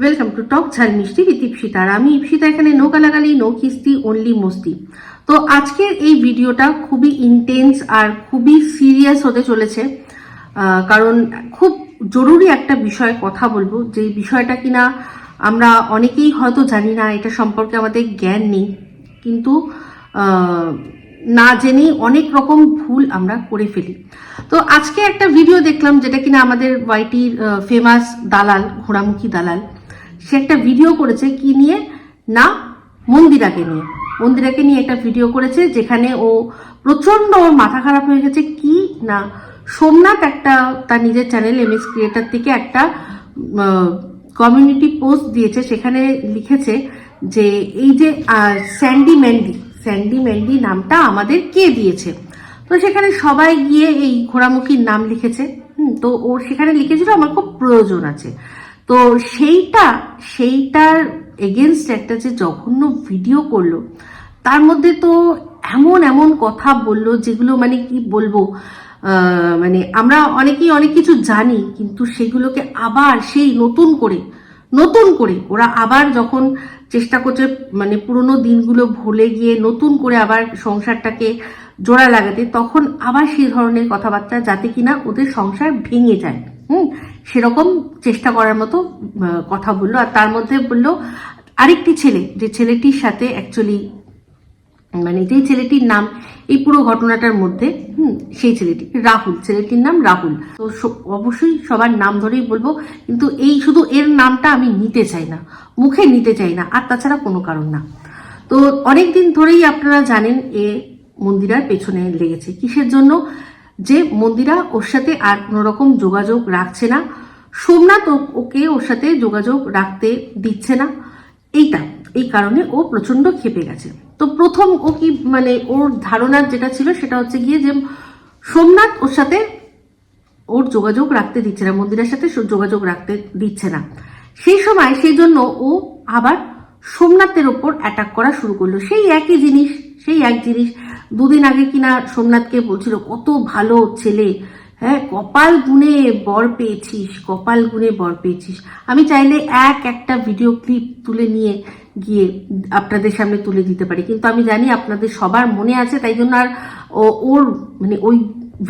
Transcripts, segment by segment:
Welcome to talk ঝাল মিষ্টি with Ipsita আর আমি ইপসিতা এখানে নো গালাগালি নো কিস্তি অনলি মস্তি তো আজকের এই ভিডিওটা খুবই ইন্টেন্স আর খুবই সিরিয়াস হতে চলেছে। কারণ খুব জরুরি একটা বিষয়ে কথা বলব। যে বিষয়টা কিনা আমরা অনেকেই হয়তো জানি না, এটা সম্পর্কে আমাদের জ্ঞান নেই। কিন্তু না জেনেই অনেক রকম ভুল আমরা করে ফেলি। তো আজকে একটা ভিডিও দেখলাম, যেটা কিনা আমাদের ওয়াইটির ফেমাস দালাল, ঘোড়ামুখী দালাল। সে একটা ভিডিও করেছে কি নিয়ে? না মন্দিরাকে নিয়ে। মন্দিরাকে নিয়ে একটা ভিডিও করেছে যেখানে ও প্রচণ্ড ওর মাথা খারাপ হয়ে গেছে। কি? না সোমনাথ একটা তার নিজের চ্যানেল এম এস ক্রিয়েটার থেকে একটা কমিউনিটি পোস্ট দিয়েছে। সেখানে লিখেছে যে এই যে স্যান্ডি ম্যান্ডি স্যান্ডি ম্যান্ডি নামটা আমাদের কে দিয়েছে? তো সেখানে সবাই গিয়ে এই ঘোড়ামুখীর নাম লিখেছে। হুম, তো ও সেখানে লিখেছিল আমার খুব প্রয়োজন আছে। তো সেইটা, সেইটার এগেনস্ট একটা যে জঘন্য ভিডিও করল, তার মধ্যে তো এমন এমন কথা বলল যেগুলো মানে কি বলব মানে আমরা অনেকেই অনেক কিছু জানি, কিন্তু সেগুলোকে আবার সেই নতুন করে নতুন করে, ওরা আবার যখন চেষ্টা করছে মানে পুরোনো দিনগুলো ভুলে গিয়ে নতুন করে আবার সংসারটাকে জোড়া লাগাতে, তখন আবার সেই ধরনের কথাবার্তা যাতে কিনা ওদের সংসার ভেঙে যায়। হুম? সেরকম চেষ্টা করার মতো কথা বলল। আর তার মধ্যে বলল, আরেকটি ছেলে, যে ছেলেটির সাথে অ্যাকচুয়ালি মানে যেই ছেলেটির নাম, এই পুরো ঘটনাটার মধ্যে, হুম, সেই ছেলেটি, রাহুল, ছেলেটির নাম রাহুল। তো অবশ্যই সবার নাম ধরেই বলব, কিন্তু এই শুধু এর নামটা আমি নিতে চাই না, মুখে নিতে চাই না, আর তাছাড়া কোনো কারণ না। তো অনেক দিন ধরেই আপনারা জানেন এ মন্দিরার পেছনে লেগেছে। কিসের জন্য? যে মন্দিরা ওর সাথে আর কোনো রকম যোগাযোগ রাখছে না। সোমনাথ ওকে ওর সাথে যোগাযোগ রাখতে দিচ্ছে না। এইটা, এই কারণে ও প্রচণ্ড ক্ষেপে গেছে। তো প্রথম ও কি মানে ওর ধারণার যেটা ছিল সেটা হচ্ছে গিয়ে যে সোমনাথ ওর সাথে ওর যোগাযোগ রাখতে দিচ্ছে না, মন্দিরের সাথে যোগাযোগ রাখতে দিচ্ছে না। সেই সময় সেই জন্য ও আবার সোমনাথের ওপর অ্যাটাক করা শুরু করল। সেই একই জিনিস সেই এক জিনিস। দুদিন আগে কিনা সোমনাথকে বলছিল, কত ভালো ছেলে। হ্যাঁ কপাল গুনে বর পেয়েছিস, কপাল গুনে বর পেয়েছিস। আমি চাইলে এক একটা ভিডিও ক্লিপ তুলে নিয়ে গিয়ে আপনাদের সামনে তুলে দিতে পারি। কিন্তু আমি জানি আপনাদের সবার মনে আছে, তাই জন্য আর ওর মানে ওই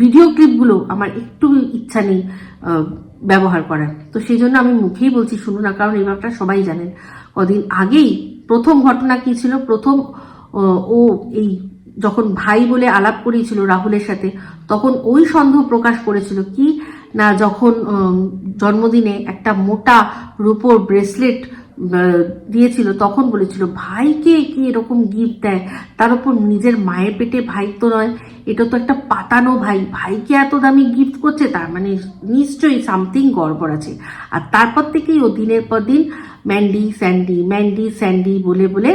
ভিডিও ক্লিপগুলো আমার একটু ইচ্ছা নেই ব্যবহার করার। তো সেই জন্য আমি মুখেই বলছি, শুনুন না, কারণ এই ব্যাপারটা সবাই জানেন। কদিন আগেই প্রথম ঘটনা কি ছিল? প্রথম ও এই যখন ভাই বলে আলাপ করিয়েছিল রাহুলের সাথে, তখন ওই সন্দেহ প্রকাশ করেছিল কি না যখন জন্মদিনে একটা মোটা রূপোর ব্রেসলেট দিয়েছিল, তখন বলেছিল, ভাইকে কি এরকম গিফট দেয়? তার উপর নিজের মায়ের পেটে ভাই তো নয়, এটা তো একটা পাতানো ভাই। ভাইকে এত দামি গিফট করছে, তার মানে নিশ্চয়ই সামথিং গড়বড় আছে। আর তারপর থেকেই ও দিনের পর দিন ম্যান্ডি স্যান্ডি ম্যান্ডি স্যান্ডি বলে বলে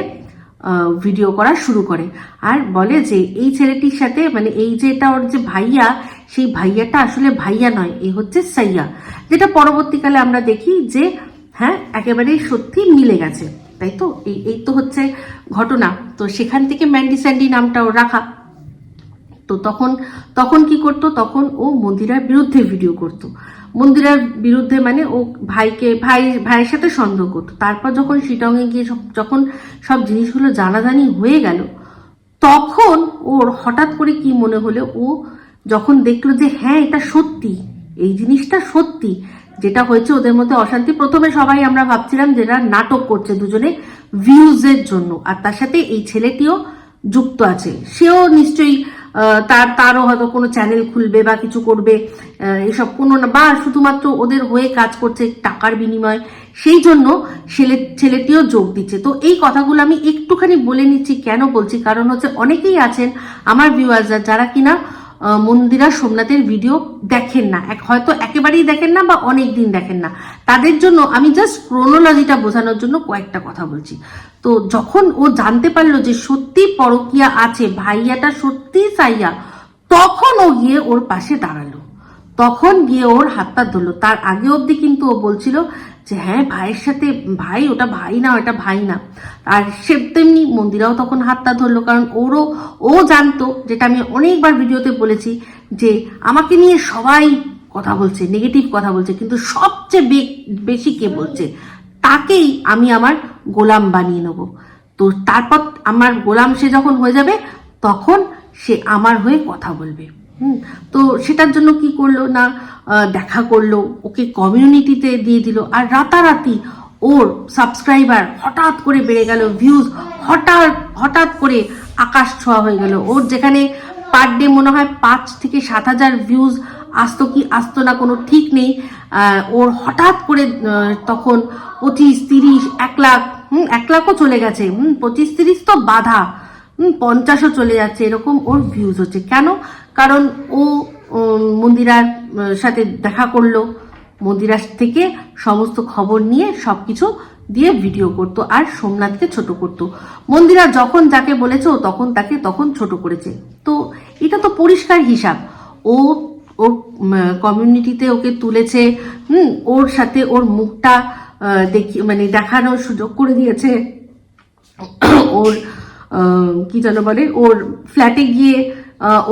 ভিডিও করা শুরু করে। আর বলে যে, এই ছেলেটির সাথে মানে এই যে এটা ওর যে ভাইয়া, সেই ভাইয়াটা আসলে ভাইয়া নয়, এ হচ্ছে সাইয়া। যেটা পরবর্তীকালে আমরা দেখি যে হ্যাঁ একেবারেই সত্যি মিলে গেছে। তাই তো? এই এই তো হচ্ছে ঘটনা। তো সেখান থেকে ম্যান্ডি স্যান্ডি নামটাও রাখা। তো তখন তখন কি করতো? তখন ও মন্দিরার বিরুদ্ধে ভিডিও করত। মন্দিরার বিরুদ্ধে মানে ও ভাইকে, ভাই, ভাইয়ের সাথে সন্দেহ করতো। তারপর যখন শিটংয়ে গিয়ে সব- যখন সব জিনিসগুলো জানাজানি হয়ে গেল, তখন ওর হঠাৎ করে কি মনে হলো? ও যখন দেখল যে হ্যাঁ এটা সত্যি, এই জিনিসটা সত্যি, যেটা হয়েছে ওদের মধ্যে অশান্তি। প্রথমে সবাই আমরা ভাবছিলাম যেটা নাটক করছে দুজনে ভিউজের জন্য। আর তার সাথে এই ছেলেটিও যুক্ত আছে। সেও নিশ্চয়ই তার, তারও হয়তো কোনো চ্যানেল খুলবে বা কিছু করবে এসব কোনো না, বা শুধুমাত্র ওদের হয়ে কাজ করছে টাকার বিনিময়, সেই জন্য ছেলে, ছেলেটিও যোগ দিচ্ছে। তো এই কথাগুলো আমি একটুখানি বলে নিচ্ছি, কেন বলছি? কারণ হচ্ছে অনেকেই আছেন, আমার ভিউয়ার্সরা যারা কিনা মন্দিরা সোমনাথের ভিডিও দেখেন না। এক, হয়তো একেবারেই দেখেন না বা অনেক দিন দেখেন না। তাদের জন্য আমি জাস্ট ক্রোনোলজিটা বোঝানোর জন্য কয়েকটা কথা বলছি। তো যখন ও জানতে পারল যে সত্যি পরকিয়া আছে, ভাইয়াটা সত্যি সাইয়া, তখন ও গিয়ে ওর পাশে দাঁড়াল। তখন গিয়ে ওর হাতটা ধরলো। তার আগে অবধি কিন্তু ও বলছিল যে হ্যাঁ ভাইয়ের সাথে, ভাই ওটা ভাই না, ওটা ভাই না। আর সে তেমনি মন্দিরাও তখন হাতটা ধরলো, কারণ ওরও, ও জানতো, যেটা আমি অনেকবার ভিডিওতে বলেছি, যে আমাকে নিয়ে সবাই কথা বলছে, নেগেটিভ কথা বলছে, কিন্তু সবচেয়ে বেশি কে বলছে? তাকেই আমি আমার গোলাম বানিয়ে নেব। তো তারপর আমার গোলাম সে যখন হয়ে যাবে, তখন সে আমার হয়ে কথা বলবে। হুম? তো সেটার জন্য কি করল না দেখা করল, ওকে কমিউনিটিতে দিয়ে দিল। আর রাতারাতি ওর সাবস্ক্রাইবার হঠাৎ করে বেড়ে গেল ভিউজ হঠাৎ হঠাৎ করে আকাশ ছোঁয়া হয়ে গেল। ওর যেখানে পার ডে মনে হয় পাঁচ থেকে সাত হাজার ভিউজ আসতো কি, আসতো না, কোনো ঠিক নেই। ওর হঠাৎ করে তখন পঁচিশ তিরিশ, এক লাখ, হুম, এক লাখও চলে গেছে। হুম, পঁচিশ তিরিশ তো বাধা। হুম, পঞ্চাশও চলে যাচ্ছে। এরকম ওর ভিউজ হচ্ছে। কেন? কারণ ও মন্দিরার সাথে দেখা করল। মন্দিরার থেকে সমস্ত খবর নিয়ে সবকিছু দিয়ে ভিডিও করতো আর সোমনাথকে ছোট করতো। মন্দিরা যখন যাকে বলেছে তখন তাকে তখন ছোট করেছে। তো এটা তো পরিষ্কার হিসাব। ও ওর কমিউনিটিতে ওকে তুলেছে, হুম, ওর সাথে ওর মুখটা দেখি মানে দেখানোর সুযোগ করে দিয়েছে। ওর কি যেন বলে, ওর ফ্ল্যাটে গিয়ে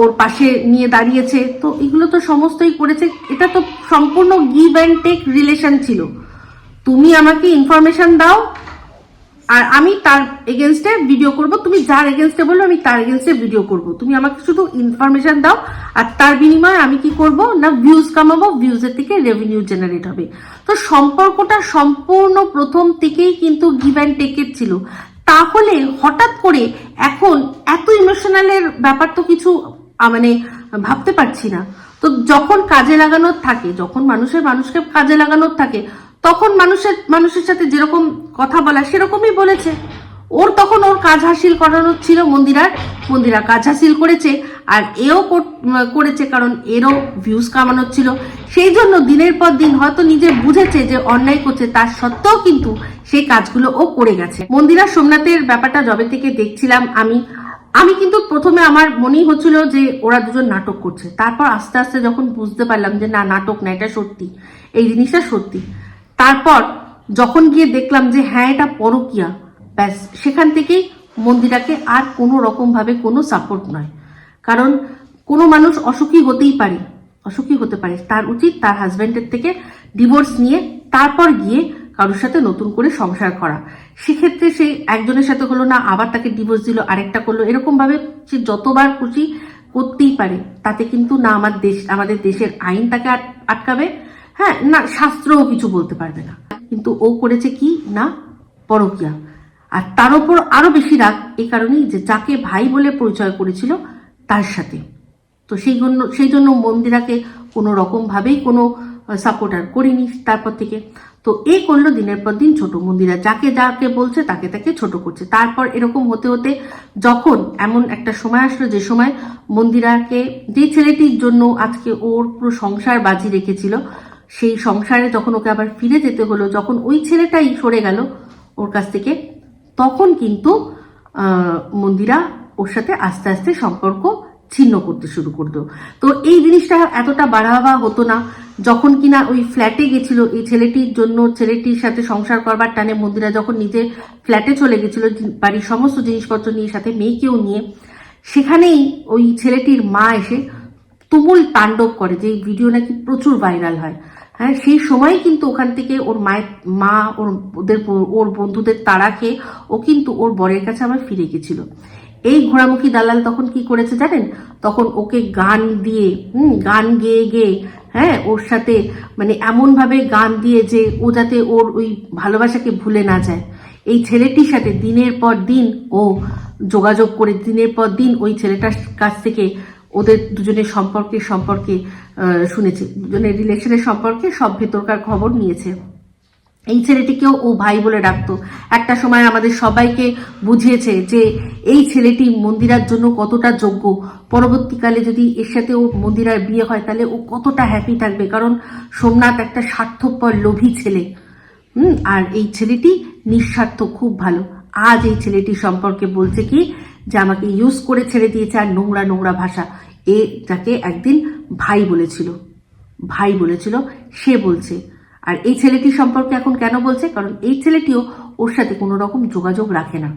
ওর পাশে নিয়ে দাঁড়িয়েছে। তো এগুলো তো সমস্তই করেছে। এটা তো সম্পূর্ণ গিভ অ্যান্ড টেক রিলেশন ছিল। তুমি আমাকে ইনফরমেশন দাও আর আমি তার এগেনস্টে ভিডিও করব। তুমি যার এগেনস্টে বলল আমি তার এগেনস্টে ভিডিও করব। তুমি আমাকে শুধু ইনফরমেশন দাও, আর তার বিনিময়ে আমি কি করব? না ভিউজ কামাবো ভিউজের থেকে রেভিনিউ জেনারেট হবে। তো সম্পর্কটা সম্পূর্ণ প্রথম থেকেই কিন্তু গিভ অ্যান্ড টেকের ছিল। তাহলে হঠাৎ করে এখন এত ইমোশনালের ব্যাপার তো কিছু মানে ভাবতে পারছি না। তো যখন কাজে লাগানোর থাকে, যখন মানুষের মানুষকে কাজে লাগানোর থাকে তখন মানুষের মানুষের সাথে যেরকম কথা বলা সেরকমই বলেছে। ওর তখন ওর কাজ হাসিল করানোর ছিল মন্দিরার, মন্দিরা কাজ হাসিল করেছে আর এও করেছে কারণ এরও ভিউজ কামানোর ছিল। সেই জন্য দিনের পর দিন হয়তো নিজে বুঝেছে যে অন্যায় করছে, তার সত্ত্বেও কিন্তু সেই কাজগুলো ও করে গেছে। মন্দিরা সোমনাথের ব্যাপারটা জবে থেকে দেখছিলাম আমি। আমি কিন্তু প্রথমে আমার মনেই হচ্ছিল যে ওরা দুজন নাটক করছে। তারপর আস্তে আস্তে যখন বুঝতে পারলাম যে না, নাটক না, এটা সত্যি। এই জিনিসটা সত্যি। তারপর যখন গিয়ে দেখলাম যে হ্যাঁ এটা পরকিয়া, ব্যাস, সেখান থেকেই মন্দিরাকে আর কোনো রকম ভাবে কোনো সাপোর্ট নয়। কারণ কোনো মানুষ অসুখী হতেই পারে, অসুখী হতে পারে। তার উচিত তার হাজবেন্ডের থেকে ডিভোর্স নিয়ে তারপর গিয়ে কারোর সাথে নতুন করে সংসার করা। সেক্ষেত্রে সে একজনের সাথে হলো না, আবার তাকে ডিভোর্স দিল, আরেকটা করল এরকম ভাবে সে যতবার খুশি করতেই পারে। তাতে কিন্তু না, আমার দেশ, আমাদের দেশের আইন তাকে আট- আটকাবে হ্যাঁ না, শাস্ত্রও কিছু বলতে পারবে না। কিন্তু ও করেছে কি? না, পরকিয়া। আর তার উপর আরও বেশি রাগ এই কারণেই যে যাকে ভাই বলে পরিচয় করেছিল, তার সাথে। তো সেই জন্য সেই জন্য মন্দিরাকে কোনো রকম ভাবেই কোনো সাপোর্ট আর করিনি তারপর থেকে। তো এ করল দিনের পর দিন ছোট মন্দিরা। যাকে যাকে বলছে, তাকে তাকে ছোট করছে। তারপর এরকম হতে হতে যখন এমন একটা সময় আসলো, যে সময় মন্দিরাকে, যে ছেলেটির জন্য আজকে ওর পুরো সংসার বাজি রেখেছিল সেই সংসারে যখন ওকে আবার ফিরে যেতে হলো, যখন ওই ছেলেটাই সরে গেল ওর কাছ থেকে, তখন কিন্তু মন্দিরা ওর সাথে আস্তে আস্তে সম্পর্ক ছিন্ন করতে শুরু করতো। তো এই জিনিসটা এতটা বাড়াবা হতো না। যখন কিনা ওই ফ্ল্যাটে গেছিল, এই ছেলেটির জন্য, ছেলেটির সাথে সংসার করবার টানে মন্দিরা যখন নিজে ফ্ল্যাটে চলে গেছিল বাড়ির সমস্ত জিনিসপত্র নিয়ে, সাথে মেয়েকেও নিয়ে, সেখানেই ওই ছেলেটির মা এসে তুমুল তাণ্ডব করে, যে ভিডিও নাকি প্রচুর ভাইরাল হয়। হ্যাঁ সেই সময় কিন্তু ওখান থেকে ওর মায়ের, মা ওর, ওদের ওর বন্ধুদের তাড়া খেয়ে ও কিন্তু ওর বরের কাছে আবার ফিরে গেছিল। এই ঘোড়ামুখী দালাল তখন কি করেছে জানেন? তখন ওকে গান দিয়ে, হুম, গান গেয়ে গেয়ে হ্যাঁ ওর সাথে মানে এমন ভাবে গান দিয়ে যে ও যাতে ওর ওই ভালোবাসাকে ভুলে না যায়। এই ছেলেটির সাথে দিনের পর দিন ও যোগাযোগ করে দিনের পর দিন ওই ছেলেটার কাছ থেকে ওদের দুজনের সম্পর্কে সম্পর্কে শুনেছে। দুজনের রিলেশনের সম্পর্কে সব ভেতরকার খবর নিয়েছে। এই ছেলেটিকেও ও ভাই বলে ডাকতো। একটা সময় আমাদের সবাইকে বুঝিয়েছে যে এই ছেলেটি মন্দিরার জন্য কতটা যোগ্য। পরবর্তীকালে যদি এর সাথে ও মন্দিরার বিয়ে হয়, তাহলে ও কতটা হ্যাপি থাকবে? কারণ সোমনাথ একটা স্বার্থপর লোভী ছেলে। হুম, আর এই ছেলেটি নিঃস্বার্থ, খুব ভালো। আজ এই ছেলেটি সম্পর্কে বলছে কি যে আমাকে ইউজ করে ছেড়ে দিয়েছে আর নোংরা নোংরা ভাষা। এ যাকে একদিন ভাই বলেছিল। ভাই বলেছিল, সে বলছে। আর এই ছেলেটি সম্পর্কে এখন কেন বলছে? কারণ এই ছেলেটিও ওর সাথে কোনো রকম যোগাযোগ রাখে না।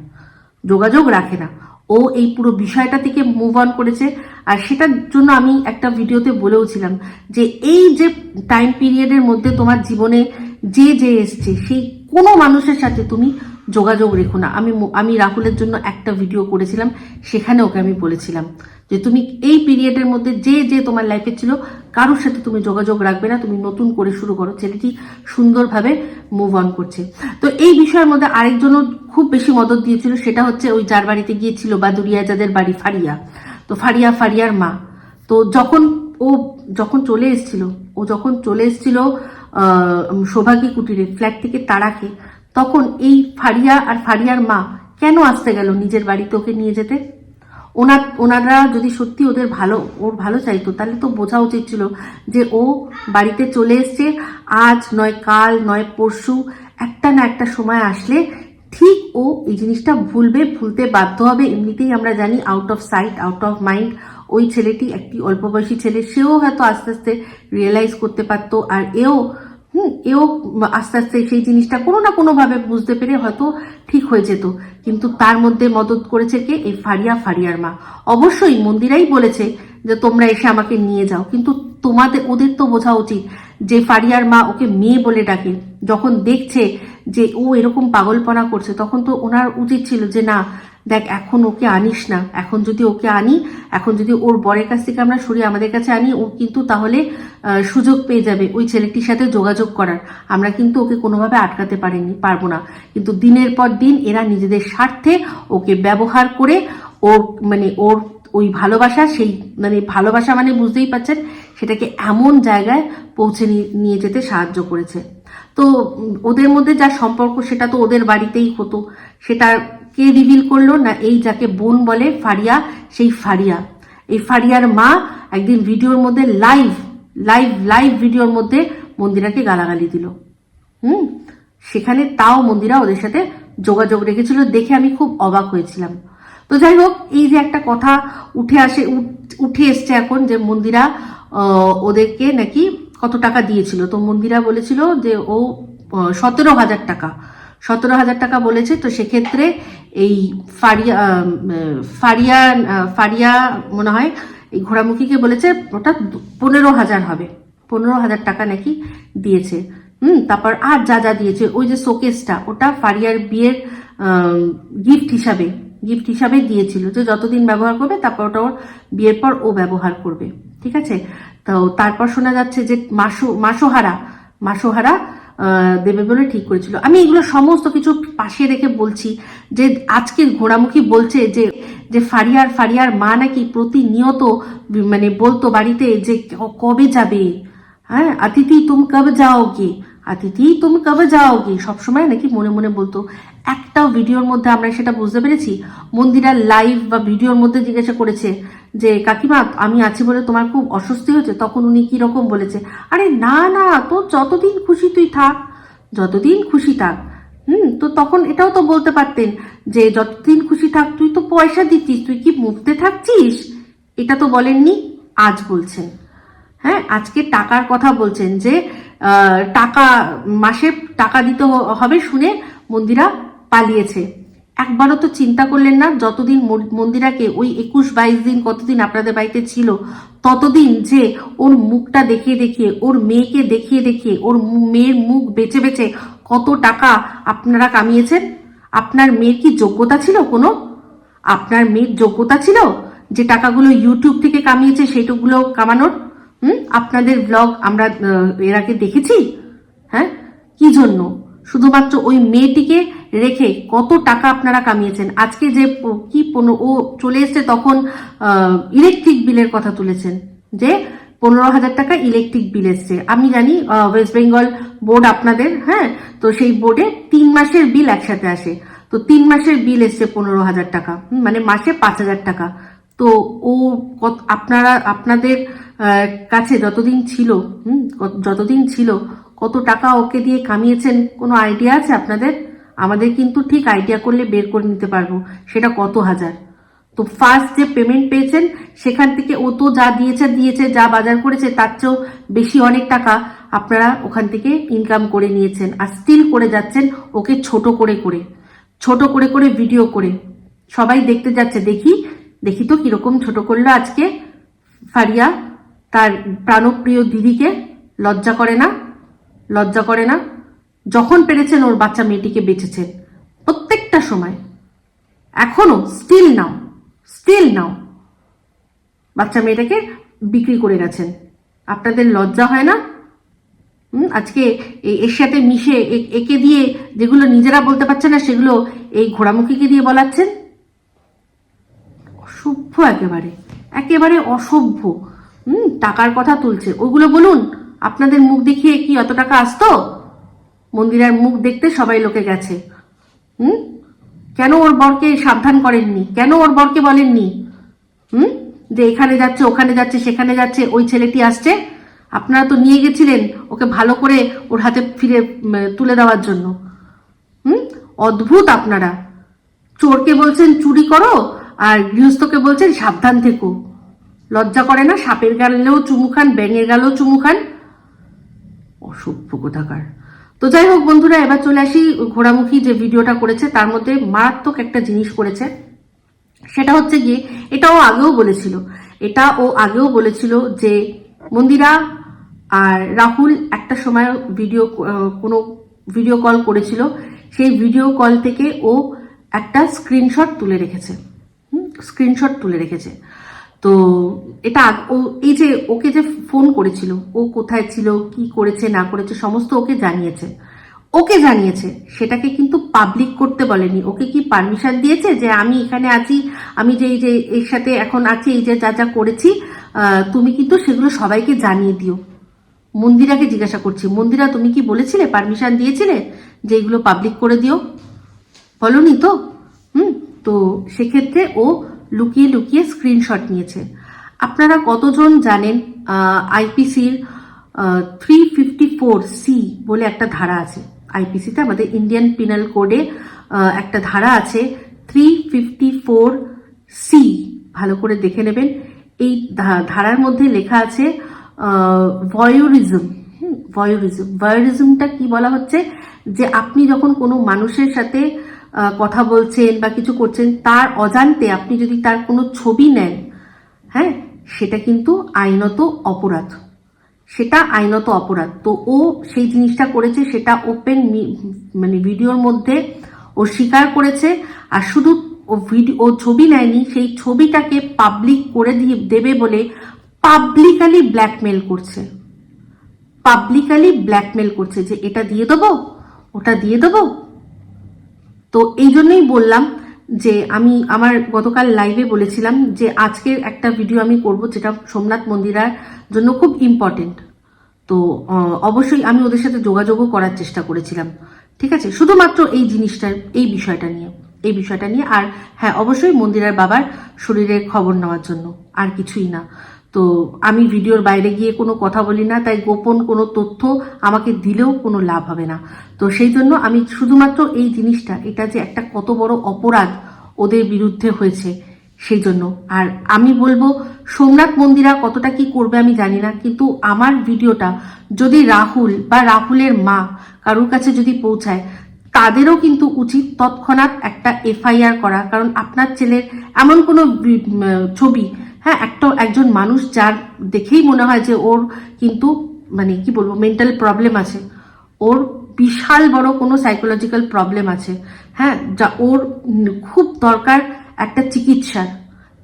যোগাযোগ রাখে না। ও এই পুরো বিষয়টা থেকে মুভ অন করেছে। আর সেটার জন্য আমি একটা ভিডিওতে বলেওছিলাম যে এই যে টাইম পিরিয়ডের মধ্যে তোমার জীবনে যে যে এসছে, সেই কোনো মানুষের সাথে তুমি যোগাযোগ রেখো না। আমি আমি রাহুলের জন্য একটা ভিডিও করেছিলাম, সেখানে ওকে আমি বলেছিলাম যে, তুমি এই পিরিয়ডের মধ্যে যে যে তোমার লাইফে ছিল, কারোর সাথে তুমি যোগাযোগ রাখবে না। তুমি নতুন করে শুরু করো। ছেলেটি সুন্দরভাবে মুভ অন করছে। তো এই বিষয়ের মধ্যে আরেকজনও খুব বেশি মদত দিয়েছিল, সেটা হচ্ছে ওই যার বাড়িতে গিয়েছিল বাদুরিয়া যাদের বাড়ি ফারিয়া। তো ফারিয়া ফারিয়ার মা। তো যখন ও যখন চলে এসেছিল, ও যখন চলে এসেছিল সৌভাগ্য কুটিরে ফ্ল্যাট থেকে তাড়াকে তখন এই ফারিয়া আর ফারিয়ার মা কেন আসতে গেল নিজের বাড়িতে ওকে নিয়ে যেতে? ওনার, ওনারা যদি সত্যি ওদের ভালো, ওর ভালো চাইতো, তাহলে তো বোঝা উচিত ছিল যে ও বাড়িতে চলে এসছে। আজ নয় কাল নয় পরশু, একটা না একটা সময় আসলে ঠিক ও এই জিনিসটা ভুলবে, ভুলতে বাধ্য হবে। এমনিতেই আমরা জানি out of sight out of mind ওই ছেলেটি একটি অল্প বয়সী ছেলে, সেও হয়তো আস্তে আস্তে রিয়েলাইজ করতে পারতো, আর এও হুম, এও আস্তে আস্তে সেই জিনিসটা কোনো না কোনো ভাবে বুঝতে পেরে হয়তো ঠিক হয়ে যেত। কিন্তু তার মধ্যে মদত করেছে কে? এই ফারিয়া ফারিয়ার মা। অবশ্যই মন্দিরাই বলেছে যে তোমরা এসে আমাকে নিয়ে যাও। কিন্তু তোমাদের, ওদের তো বোঝা উচিত যে ফারিয়ার মা ওকে মেয়ে বলে ডাকে। যখন দেখছে যে ও এরকম পাগলপনা করছে, তখন তো ওনার উচিত ছিল যে না দেখ, এখন ওকে আনিস না। এখন যদি ওকে আনি, এখন যদি ওর বরের কাছ থেকে আমরা সরিয়ে আমাদের কাছে আনি, ও কিন্তু তাহলে সুযোগ পেয়ে যাবে ওই ছেলেটির সাথে যোগাযোগ করার। আমরা কিন্তু ওকে কোনোভাবে আটকাতে পারিনি, পারব না। কিন্তু দিনের পর দিন এরা নিজেদের স্বার্থে ওকে ব্যবহার করে ওর মানে ওর ওই ভালোবাসা, সেই মানে ভালোবাসা মানে বুঝতেই পারছেন, সেটাকে এমন জায়গায় পৌঁছে নিয়ে- নিয়ে যেতে সাহায্য করেছে। তো ওদের মধ্যে যা সম্পর্ক সেটা তো ওদের বাড়িতেই হতো। সেটা কে রিভিল করল না এই যাকে বোন বলে ফারিয়া, সেই ফারিয়া। এই ফারিয়ার মা একদিন ভিডিওর মধ্যে লাইভ লাইভ লাইভ ভিডিওর মধ্যে মন্দিরাকে গালাগালি দিল। হুম? সেখানে তাও মন্দিরা ওদের সাথে যোগাযোগ রেখেছিল দেখে আমি খুব অবাক হয়েছিলাম। তো যাই হোক, এই যে একটা কথা উঠে আসে, উঠ- এসছে এখন যে মন্দিরা ওদেরকে নাকি কত টাকা দিয়েছিল? তো মন্দিরা বলেছিল যে ও সতেরো হাজার টাকা। সতেরো হাজার টাকা বলেছে, তো সেক্ষেত্রে এই ফারিয়া ফারিয়া ফারিয়া মনে হয়, এই ঘোড়ামুখীকে বলেছে, ওটা পনেরো হাজার হবে। পনেরো হাজার টাকা নাকি দিয়েছে। হুম, তারপর আর যা যা দিয়েছে, ওই যে শোকেসটা, ওটা ফারিয়ার বিয়ের গিফট হিসাবে গিফট হিসাবে দিয়েছিল। যে যতদিন ব্যবহার করবে, তারপর ওটা ওর বিয়ের পর ও ব্যবহার করবে। ঠিক আছে? তো তারপর শোনা যাচ্ছে যে মাসো, মাসোহারা মাসোহারা দেবে বলে ঠিক করেছিল। আমি এগুলো সমস্ত কিছু পাশে রেখে বলছি যে আজকে ঘোড়ামুখী বলছে যে যে ফারিয়ার ফারিয়ার মা নাকি প্রতিনিয়ত মানে বলতো বাড়িতে যে ক- কবে যাবে? হ্যাঁ অতিথি তুম কবে যাওগে? অতিথি তুমি কবে যাওগে? সবসময় নাকি মনে মনে বলতো। একটাও ভিডিওর মধ্যে আমরা সেটা বুঝতে পেরেছি। মন্দিরা লাইভ বা ভিডিওর মধ্যে জিজ্ঞাসা করেছে যে, কাকিমা, আমি আছি বলে তোমার খুব অস্বস্তি হয়েছে? তখন উনি কি রকম বলেছে, আরে না না তো যতদিন খুশি তুই থাক, যতদিন খুশি থাক। হুম, তো তখন এটাও তো বলতে পারতেন যে, যতদিন খুশি থাক, তুই তো পয়সা দিচ্ছিস, তুই কি মুক্তে থাকছিস? এটা তো বলেননি, আজ বলছেন। হ্যাঁ আজকে টাকার কথা বলছেন যে টাকা, মাসে টাকা দিতে হবে শুনে মন্দিরা পালিয়েছে। একবারও তো চিন্তা করলেন না, যতদিন মন- মন্দিরাকে ওই একুশ বাইশ দিন কতদিন আপনাদের বাড়িতে ছিল, ততদিন যে ওর মুখটা দেখিয়ে দেখিয়ে, ওর মেয়েকে দেখিয়ে দেখিয়ে, ওর মেয়ের মুখ বেছে বেচে কত টাকা আপনারা কামিয়েছেন? আপনার মেয়ের কি যোগ্যতা ছিল কোনো? আপনার মেয়ের যোগ্যতা ছিল যে টাকাগুলো ইউটিউব থেকে কামিয়েছে সেটুকুলো কামানোর? হুম? আপনাদের ব্লগ আমরা এর আগে দেখেছি? হ্যাঁ? কি জন্য? শুধুমাত্র ওই মেয়েটিকে রেখে কত টাকা আপনারা কামিয়েছেন? আজকে যে কি ও চলে এসছে তখন ইলেকট্রিক বিলের কথা তুলেছেন, যে পনেরো হাজার টাকা ইলেকট্রিক বিল এসছে। আমি জানি ওয়েস্ট বেঙ্গল বোর্ড আপনাদের হ্যাঁ? তো সেই বোর্ডে তিন মাসের বিল একসাথে আসে। তো তিন মাসের বিল এসছে পনেরো হাজার টাকা। মানে মাসে পাঁচ হাজার টাকা। তো ও আপনারা, আপনাদের কাছে যতদিন ছিল যতদিন ছিল কত টাকা ওকে দিয়ে কামিয়েছেন কোনো আইডিয়া আছে আপনাদের? আমাদের কিন্তু ঠিক আইডিয়া করলে বের করে নিতে পারব, সেটা কত হাজার? তো ফার্স্ট যে পেমেন্ট পেয়েছেন, সেখান থেকে ও তো যা দিয়েছে দিয়েছে, যা বাজার করেছে, তার চেয়েও বেশি অনেক টাকা আপনারা ওখান থেকে ইনকাম করে নিয়েছেন আর স্টিল করে যাচ্ছেন ওকে ছোট করে করে, ছোট করে করে ভিডিও করে। সবাই দেখতে যাচ্ছে, দেখি দেখি তো কীরকম ছোট করল আজকে ফারিয়া, তার প্রাণপ্রিয় দিদিকে, লজ্জা করে না? লজ্জা করে না? যখন পেরেছেন ওর বাচ্চা মেয়েটিকে বেঁচেছেন প্রত্যেকটা সময়। এখনও স্টিল নাও স্টিল নাও। বাচ্চা মেয়েটাকে বিক্রি করে গেছেন। আপনাদের লজ্জা হয় না? আজকে এই এশিয়াতে মিশে একে দিয়ে যেগুলো নিজেরা বলতে পারছে না, সেগুলো এই ঘোড়ামুখীকে দিয়ে বলাচ্ছেন? অসভ্য একেবারে একেবারে অসভ্য। হুম, টাকার কথা তুলছে। ওগুলো বলুন আপনাদের মুখ দেখিয়ে কি অত টাকা আসতো? মন্দিরের মুখ দেখতে সবাই লোকে গেছে। হুম? কেন ওর বরকে সাবধান করেননি? কেন ওর বরকে বলেননি? হুম? যে এখানে যাচ্ছে, ওখানে যাচ্ছে, সেখানে যাচ্ছে, ওই ছেলেটি আসছে। আপনারা তো নিয়ে গেছিলেন ওকে ভালো করে ওর হাতে ফিরে তুলে দেওয়ার জন্য। হুম? অদ্ভুত আপনারা। চোরকে বলছেন, চুরি করো, আর গৃহস্থকে বলছেন, সাবধান থেকো। লজ্জা করে না, সাপের গালেও চুমু খান, ব্যাঙের গালেও চুমু খান। অসভ্য কোথাকার। তো যাই হোক বন্ধুরা, এবার চলে আসি ঘোড়ামুখী যে ভিডিওটা করেছে, তার মধ্যে মারাত্মক একটা জিনিস করেছে। সেটা হচ্ছে গিয়ে এটা ও আগেও বলেছিল এটা ও আগেও বলেছিল যে মন্দিরা আর রাহুল একটা সময় ভিডিও, কোনো ভিডিও কল করেছিল, সেই ভিডিও কল থেকে ও একটা স্ক্রিনশট তুলে রেখেছে। স্ক্রিনশট তুলে রেখেছে। তো এটা ও, এই যে ওকে যে ফোন করেছিল, ও কোথায় ছিল, কি করেছে, না করেছে, সমস্ত ওকে জানিয়েছে। ওকে জানিয়েছে, সেটাকে কিন্তু পাবলিক করতে বলেনি। ওকে কি পারমিশন দিয়েছে যে আমি এখানে আছি, আমি যে এই যে এর সাথে এখন আছি, এই যে যা যা করেছি তুমি কিন্তু সেগুলো সবাইকে জানিয়ে দিও। মন্দিরাকে জিজ্ঞাসা করছি, মন্দিরা তুমি কি বলেছিলে পারমিশন দিয়েছিলে যে এগুলো পাবলিক করে দিও? বলনি তো? হুম, তো সেক্ষেত্রে ও লুকিয়ে লুকিয়ে স্ক্রিনশট নিয়েছে। আপনারা কতজন জানেন আইপিসির থ্রি ফিফটি ফোর সি বলে একটা ধারা আছে। আইপিসিতে আমাদের ইন্ডিয়ান পিনাল কোডে একটা ধারা আছে থ্রি ফিফটি ফোর সি ভালো করে দেখে নেবেন। এই ধারার মধ্যে লেখা আছে ভয়োরিজম ভয়োরিজম ভয়োরিজমটা কি বলা হচ্ছে? যে আপনি যখন কোনো মানুষের সাথে কথা বলছেন বা কিছু করছেন, তার অজান্তে আপনি যদি তার কোনো ছবি নেন হ্যাঁ সেটা কিন্তু আইনত অপরাধ। সেটা আইনত অপরাধ। তো ও সেই জিনিসটা করেছে, সেটা ওপেন মানে ভিডিওর মধ্যে ও স্বীকার করেছে, আর শুধু ও ভিডিও ও ছবি নেয়নি, সেই ছবিটাকে পাবলিক করে দিয়ে দেবে বলে পাবলিকালি ব্ল্যাকমেল করছে। পাবলিকালি ব্ল্যাকমেল করছে যে এটা দিয়ে দেবো, ওটা দিয়ে দেবো তো এই জন্যই বললাম যে আমি আমার গতকাল লাইভে বলেছিলাম যে আজকের একটা ভিডিও আমি করব যেটা সোমনাথ মন্দিরার জন্য খুব ইম্পর্টেন্ট তো অবশ্যই আমি ওদের সাথে যোগাযোগও করার চেষ্টা করেছিলাম। ঠিক আছে? শুধুমাত্র এই জিনিসটার, এই বিষয়টা নিয়ে, এই বিষয়টা নিয়ে। আর হ্যাঁ অবশ্যই মন্দিরার বাবার শরীরের খবর নেওয়ার জন্য আর কিছুই না। তো আমি ভিডিওর বাইরে গিয়ে কোনো কথা বলি না, তাই গোপন কোনো তথ্য আমাকে দিলেও কোনো লাভ হবে না। তো সেই জন্য আমি শুধুমাত্র এই জিনিসটা, এটা যে একটা কত বড় অপরাধ ওদের বিরুদ্ধে হয়েছে, সেই জন্য। আর আমি বলব, সোমনাথ মন্দিরা কতটা কি করবে আমি জানি না, কিন্তু আমার ভিডিওটা যদি রাহুল বা রাহুলের মা কারোর কাছে যদি পৌঁছায়, তাদেরও কিন্তু উচিত তৎক্ষণাৎ একটা এফআইআর করা, কারণ আপনার ছেলের এমন কোনো ছবি হ্যাঁ একটা, একজন মানুষ যার দেখেই মনে হয় যে ওর কিন্তু মানে কি বলব মেন্টাল প্রবলেম আছে। ওর বিশাল বড় কোনো সাইকোলজিক্যাল প্রবলেম আছে। হ্যাঁ যা ওর খুব দরকার একটা চিকিৎসার।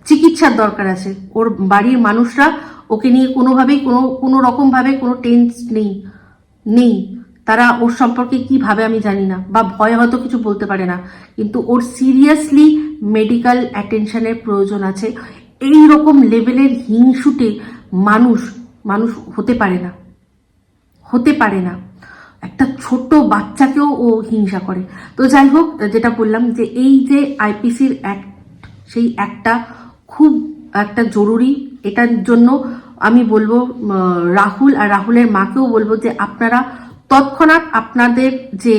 চিকিৎসার দরকার আছে। ওর বাড়ির মানুষরা ওকে নিয়ে কোনোভাবেই, কোনো কোনো রকমভাবে কোনো টেন্স নেই নেই। তারা ওর সম্পর্কে কি ভাবে আমি জানি না, বা ভয় হয়তো কিছু বলতে পারে না। কিন্তু ওর সিরিয়াসলি মেডিকেল অ্যাটেনশনের প্রয়োজন আছে। এই রকম লেভেলের হিংসুটে মানুষ মানুষ হতে পারে না। হতে পারে না। একটা ছোট বাচ্চাকেও ও হিংসা করে। তো যাই হোক, যেটা বললাম যে এই যে আইপিসির অ্যাক্ট সেই একটা খুব একটা জরুরি। এটার জন্য আমি বলব রাহুল আর রাহুলের মাকেও বলব যে আপনারা তৎক্ষণাৎ আপনাদের যে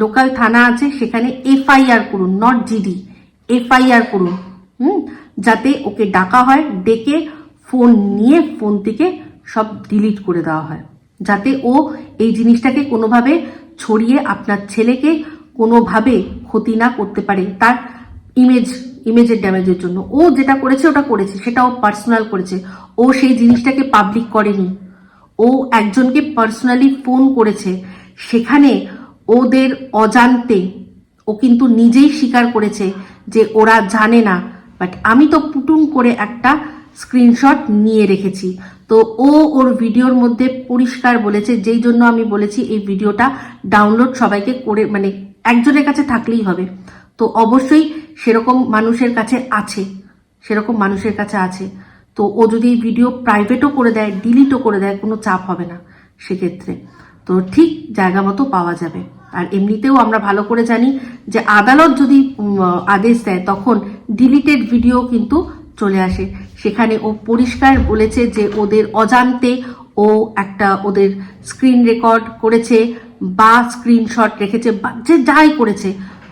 লোকাল থানা আছে, সেখানে এফআইআর করুন নট জিডি এফআইআর করুন। হুম? যাতে ওকে ডাকা হয়, ডেকে ফোন নিয়ে ফোন থেকে সব ডিলিট করে দেওয়া হয়। যাতে ও এই জিনিসটাকে কোনোভাবে ছড়িয়ে আপনার ছেলেকে কোনোভাবে ক্ষতি না করতে পারে তার ইমেজ ইমেজের ড্যামেজের জন্য। ও যেটা করেছে, ওটা করেছে সেটা ও পার্সোনাল করেছে। ও সেই জিনিসটাকে পাবলিক করেনি। ও একজনকে পার্সোনালি ফোন করেছে। সেখানে ওদের অজান্তে ও কিন্তু নিজেই স্বীকার করেছে যে ওরা জানে না বাট আমি তো পুটুং করে একটা স্ক্রিনশট নিয়ে রেখেছি। তো ও ওর ভিডিওর মধ্যে পরিষ্কার বলেছে, যেই জন্য আমি বলেছি এই ভিডিওটা ডাউনলোড সবাইকে করে মানে একজনের কাছে থাকলেই হবে। তো অবশ্যই সেরকম মানুষের কাছে আছে, সেরকম মানুষের কাছে আছে। তো ও যদি এই ভিডিও প্রাইভেটও করে দেয় ডিলিটও করে দেয়, কোনো চাপ হবে না সেক্ষেত্রে। তো ঠিক জায়গা মতো পাওয়া যাবে। আর এমনিতেও আমরা ভালো করে জানি যে আদালত যদি আদেশ দেয়, তখন ডিলিটেড ভিডিও কিন্তু চলে আসে। সেখানে ও পরিষ্কার বলেছে যে ওদের অজান্তে ও একটা ওদের স্ক্রিন রেকর্ড করেছে বা স্ক্রিনশট রেখেছে বা যে যাই করেছে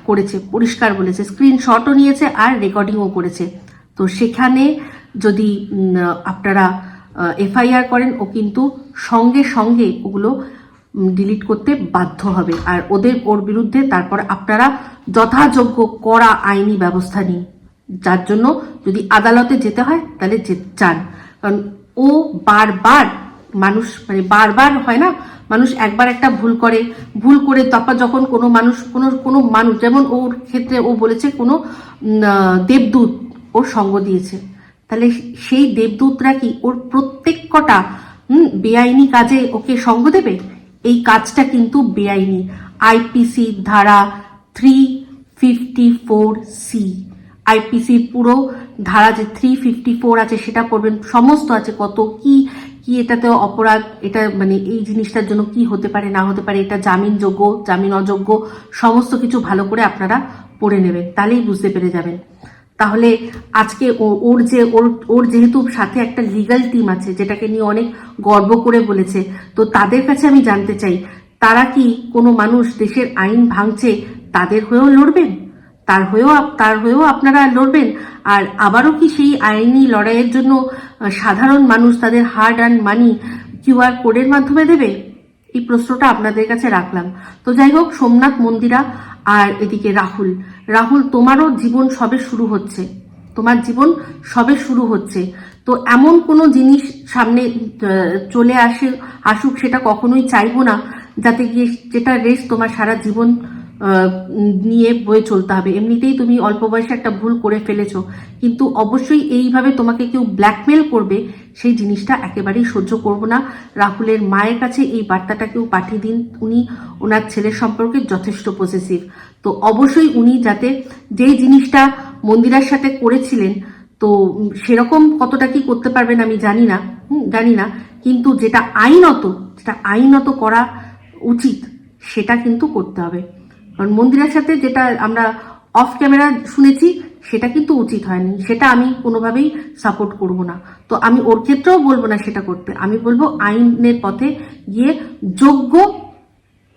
করেছে, পরিষ্কার বলেছে স্ক্রিনশটও নিয়েছে আর রেকর্ডিংও করেছে। তো সেখানে যদি আপনারা এফআইআর করেন, ও কিন্তু সঙ্গে সঙ্গে ওগুলো ডিলিট করতে বাধ্য হবে। আর ওদের, ওর বিরুদ্ধে তারপর আপনারা যথাযোগ্য কড়া আইনি ব্যবস্থা নিন। যার জন্য যদি আদালতে যেতে হয়, তাহলে যান কারণ ও বারবার মানুষ মানে বারবার হয় না, মানুষ একবার একটা ভুল করে। ভুল করে তারপর যখন কোনো মানুষ, কোনো কোনো মানুষ, যেমন ওর ক্ষেত্রে ও বলেছে কোনো দেবদূত ওর সঙ্গ দিয়েছে। তাহলে সেই দেবদূতরা কি ওর প্রত্যেক কটা বেআইনি কাজে ওকে সঙ্গ দেবে? এই কাজটা কিন্তু বেআইনি। আইপিসি ধারা থ্রি ফিফটি ফোর সি আইপিসির পুরো ধারা যে থ্রি ফিফটি ফোর আছে, সেটা পড়বেন সমস্ত আছে, কত কি কি এটাতে অপরাধ, এটা মানে এই জিনিসটার জন্য কি হতে পারে, না হতে পারে, এটা জামিনযোগ্য, জামিন অযোগ্য, সমস্ত কিছু ভালো করে আপনারা পড়ে নেবেন, তাহলেই বুঝতে পেরে যাবেন। তাহলে আজকে ওর যে, ওর ওর যেহেতু সাথে একটা লিগাল টিম আছে, যেটাকে নিয়ে অনেক গর্ব করে বলেছে, তো তাদের কাছে আমি জানতে চাই, তারা কি কোনো মানুষ দেশের আইন ভাঙছে, তাদের হয়েও লড়বেন? তার হয়েও তার হয়েও আপনারা লড়বেন? আর আবারও কি সেই আইনি লড়াইয়ের জন্য সাধারণ মানুষ তাদের হার্ড অ্যান্ড মানি কিউআর কোডের মাধ্যমে দেবে? এই প্রশ্নটা আপনাদের কাছে রাখলাম। তো যাই হোক, সোমনাথ মন্দিরা আর এদিকে রাহুল। রাহুল, তোমারও জীবন সবে শুরু হচ্ছে। তোমার জীবন সবে শুরু হচ্ছে। তো এমন কোনো জিনিস সামনে চলে আসে, আসুক, সেটা কখনোই চাইব না, যাতে গিয়ে যেটা রেস তোমার সারা জীবন নিয়ে বয়ে চলতে হবে। এমনিতেই তুমি অল্প বয়সে একটা ভুল করে ফেলেছো। কিন্তু অবশ্যই এইভাবে তোমাকে কেউ ব্ল্যাকমেল করবে সেই জিনিসটা একেবারেই সহ্য করব না। রাহুলের মায়ের কাছে এই বার্তাটা কেউ পাঠিয়ে দিন। উনি ওনার ছেলের সম্পর্কে যথেষ্ট পসেসিভ তো অবশ্যই উনি যাতে যেই জিনিসটা মন্দিরার সাথে করেছিলেন তো সেরকম কতটা কি করতে পারবেন আমি জানি না। হুম, জানি না। কিন্তু যেটা আইনত যেটা আইনত করা উচিত সেটা কিন্তু করতে হবে। কারণ মন্দিরের সাথে যেটা আমরা অফ ক্যামেরা শুনেছি, সেটা কিন্তু উচিত হয়নি। সেটা আমি কোনোভাবেই সাপোর্ট করব না। তো আমি ওর ক্ষেত্রেও বলব না সেটা করতে। আমি বলব আইনের পথে গিয়ে যোগ্য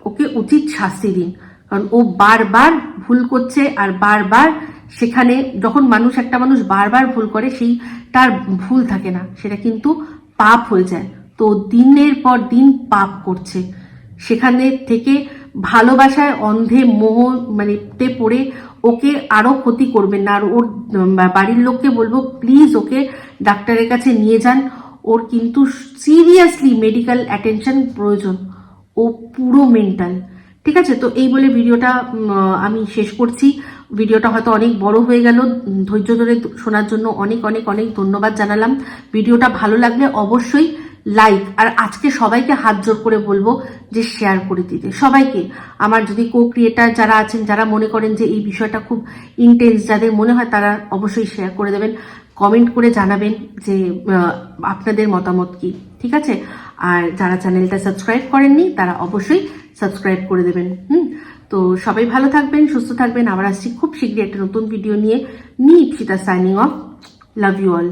ওকে উচিত শাস্তি দিন। কারণ ও বারবার ভুল করছে আর বারবার সেখানে যখন মানুষ, একটা মানুষ বারবার ভুল করে, সেই তার ভুল থাকে না। সেটা কিন্তু পাপ হয়ে যায়। তো দিনের পর দিন পাপ করছে। সেখানে থেকে ভালোবাসায় অন্ধে মোহ মানে তে পড়ে ওকে আরও ক্ষতি করবেন না। আর ওর বাড়ির লোককে বলব প্লিজ ওকে ডাক্তারের কাছে নিয়ে যান। ওর কিন্তু সিরিয়াসলি মেডিকেল অ্যাটেনশন প্রয়োজন। ও পুরো মেন্টাল ঠিক আছে? তো এই বলে ভিডিওটা আমি শেষ করছি। ভিডিওটা হয়তো অনেক বড় হয়ে গেল। ধৈর্য ধরে শোনার জন্য অনেক অনেক অনেক ধন্যবাদ জানালাম। ভিডিওটা ভালো লাগলে অবশ্যই লাইক আর আজকে সবাইকে হাত জোর করে বলব যে শেয়ার করে দিতে। সবাইকে, আমার যদি কো ক্রিয়েটার যারা আছেন, যারা মনে করেন যে এই বিষয়টা খুব ইন্টেন্স যাদের মনে হয় তারা অবশ্যই শেয়ার করে দেবেন। কমেন্ট করে জানাবেন যে আপনাদের মতামত কি, ঠিক আছে? আর যারা চ্যানেলটা সাবস্ক্রাইব করেননি, তারা অবশ্যই সাবস্ক্রাইব করে দেবেন, হুম? তো সবাই ভালো থাকবেন, সুস্থ থাকবেন। আবার আসছি খুব শীঘ্রই একটা নতুন ভিডিও নিয়ে। নি Ipsita signing off love you all